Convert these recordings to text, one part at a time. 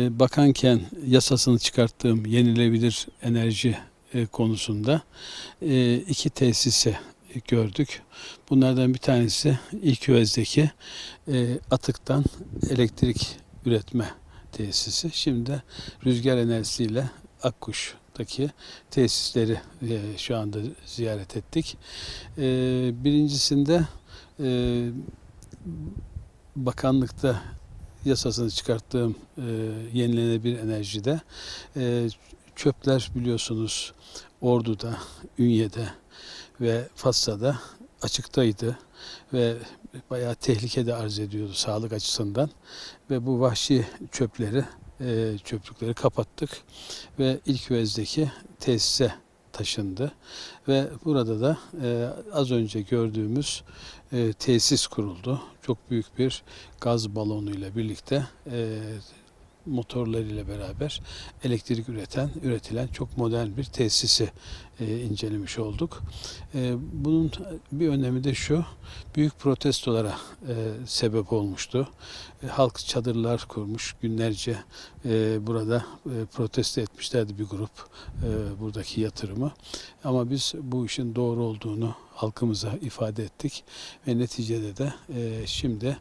E, Bakanken yasasını çıkarttığım yenilebilir enerji e, konusunda e, iki tesisi gördük. Bunlardan bir tanesi İlkövez'deki e, atıktan elektrik üretme tesisi. Şimdi de rüzgar enerjisiyle Akkuş'taki tesisleri e, şu anda ziyaret ettik. E, birincisinde e, bakanlıkta yasasını çıkarttığım e, yenilenebilir enerjide. E, çöpler biliyorsunuz Ordu'da, Ünye'de ve Fassa'da açıktaydı ve bayağı tehlikede arz ediyordu sağlık açısından. Ve bu vahşi çöpleri e, çöplükleri kapattık ve ilk vezdeki tesise taşındı ve burada da e, az önce gördüğümüz e, tesis kuruldu. Çok büyük bir gaz balonuyla birlikte e, motorlarıyla beraber elektrik üreten, üretilen çok modern bir tesisi e, incelemiş olduk. E, bunun bir önemi de şu, büyük protestolara e, sebep olmuştu. E, halk çadırlar kurmuş, günlerce e, burada e, protesto etmişlerdi bir grup e, buradaki yatırımı. Ama biz bu işin doğru olduğunu halkımıza ifade ettik ve neticede de e, şimdi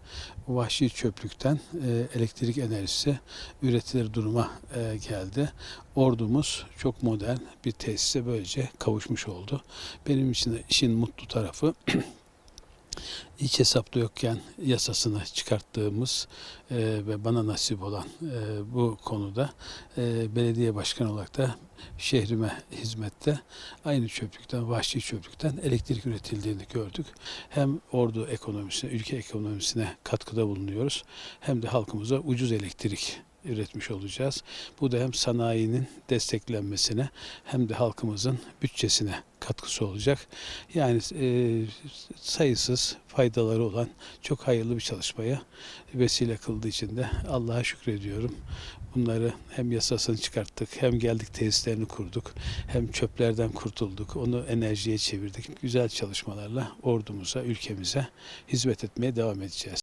vahşi çöplükten e, elektrik enerjisi üretilir duruma e, geldi. Ordumuz çok modern bir tesise böylece kavuşmuş oldu. Benim için de işin mutlu tarafı ilk hesapta yokken yasasını çıkarttığımız e, ve bana nasip olan e, bu konuda e, belediye başkanı olarak da şehrime hizmette aynı çöplükten, vahşi çöplükten elektrik üretildiğini gördük. Hem ordu ekonomisine, ülke ekonomisine katkıda bulunuyoruz hem de halkımıza ucuz elektrik üretmiş olacağız. Bu da hem sanayinin desteklenmesine hem de halkımızın bütçesine katkısı olacak. Yani e, sayısız faydaları olan çok hayırlı bir çalışmaya vesile kıldığı için de Allah'a şükrediyorum. Bunları hem yasasını çıkarttık, hem geldik tesislerini kurduk, hem çöplerden kurtulduk, onu enerjiye çevirdik. Güzel çalışmalarla ordumuza, ülkemize hizmet etmeye devam edeceğiz.